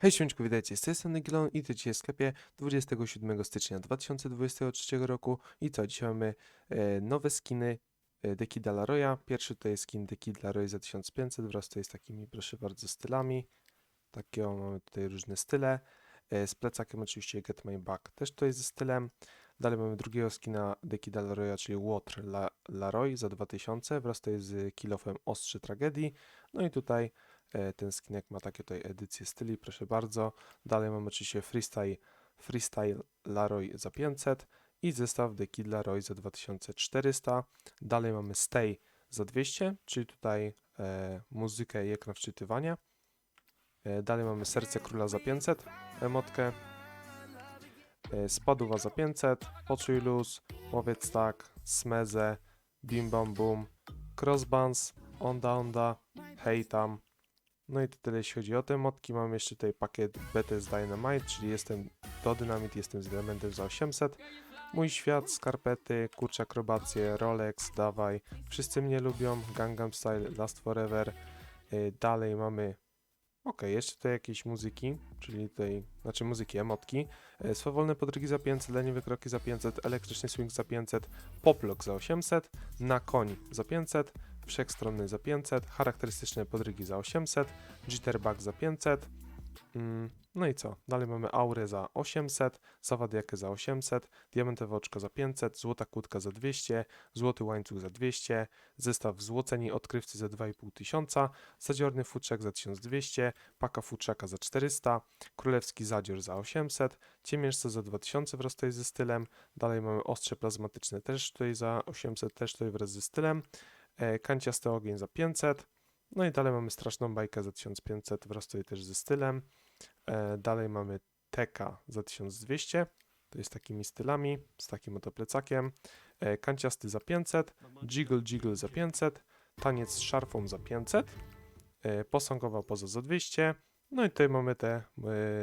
Hej Siemczku, witajcie, z tej strony Gilon i to dzisiaj w sklepie 27 stycznia 2023 roku i co, dzisiaj mamy e, nowe skiny e, Deki Dalaroya. Pierwszy to jest skin Deki Dalaroy za 1500 wraz tutaj z takimi, proszę bardzo, stylami. Takie mamy tutaj różne style. E, z plecakiem oczywiście Get My Back też tutaj ze stylem. Dalej mamy drugiego skina Deki Dalaroya, czyli Water La Laroy za 2000 wraz tutaj z kilofem Ostrzy Tragedii. No i tutaj Ten skinek ma takie tutaj edycje styli, proszę bardzo. Dalej mamy oczywiście Freestyle, freestyle Laroy za 500 i zestaw The Kid Laroy za 2400. Dalej mamy Stay za 200, czyli tutaj e, muzykę i ekran wczytywania. E, dalej mamy Serce Króla za 500, emotkę. E, Spaduwa za 500, Poczuj Luz, Powiedz Tak, Smeze, Bim Bam Boom, Crossbuns, Onda Onda, Hej Tam, no i to tyle jeśli chodzi o te modki. Mam jeszcze tutaj pakiet BTS Dynamite, czyli jestem do Dynamite, jestem z elementem za 800. Mój świat, skarpety, kurczę akrobacje, Rolex, dawaj, wszyscy mnie lubią, Gangnam Style, Last Forever. Yy, dalej mamy, ok, jeszcze tutaj jakieś muzyki, czyli tutaj, znaczy muzyki, emotki. Yy, swawolne podrygi za 500, leniwe kroki za 500, elektryczny swing za 500, poplok za 800, na koń za 500, wszechstronny za 500, charakterystyczne podrygi za 800, jitterbug za 500. Mm, no i co? Dalej mamy aurę za 800, zawadiakę za 800, diamentowe oczko za 500, złota kłódka za 200, złoty łańcuch za 200, zestaw złoceni odkrywcy za 2500, zadziorny futrzak za 1200, paka futrzaka za 400, królewski zadzior za 800, ciemiężce za 2000 wraz tutaj ze stylem, dalej mamy ostrze plazmatyczne też tutaj za 800, też tutaj wraz ze stylem, kanciasty ogień za 500, no i dalej mamy straszną bajkę za 1500 wraz tutaj też ze stylem, e, dalej mamy teka za 1200, to jest takimi stylami, z takim oto plecakiem, e, kanciasty za 500, jiggle jiggle za 500, taniec z szarfą za 500, e, posągowa poza za 200, no i tutaj mamy te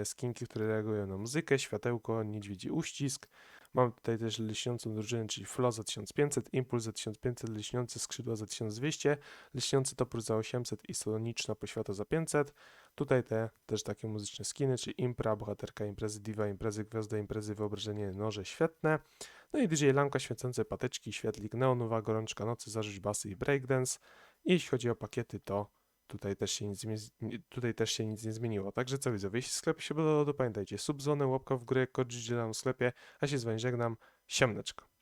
e, skinki, które reagują na muzykę, światełko, niedźwiedzi uścisk. Mamy tutaj też lśniącą drużynę, czyli Flo za 1500, Impuls za 1500, lśniące skrzydła za 1200, lśniący topór za 800 i soniczna poświata za 500. Tutaj te też takie muzyczne skiny, czyli Impra, bohaterka imprezy, diva imprezy, gwiazda imprezy, wyobrażenie, noże świetne. No i DJ Lamka, świecące patyczki, świetlik, neonowa, gorączka nocy, zarzuć basy i breakdance. I jeśli chodzi o pakiety, to Tutaj też, się nic, tutaj też się nic nie zmieniło. Także co widzowie, jeśli sklep się podobał, to pamiętajcie, subzonę, łapka w górę, kod w sklepie, a się z wami żegnam, siemneczko.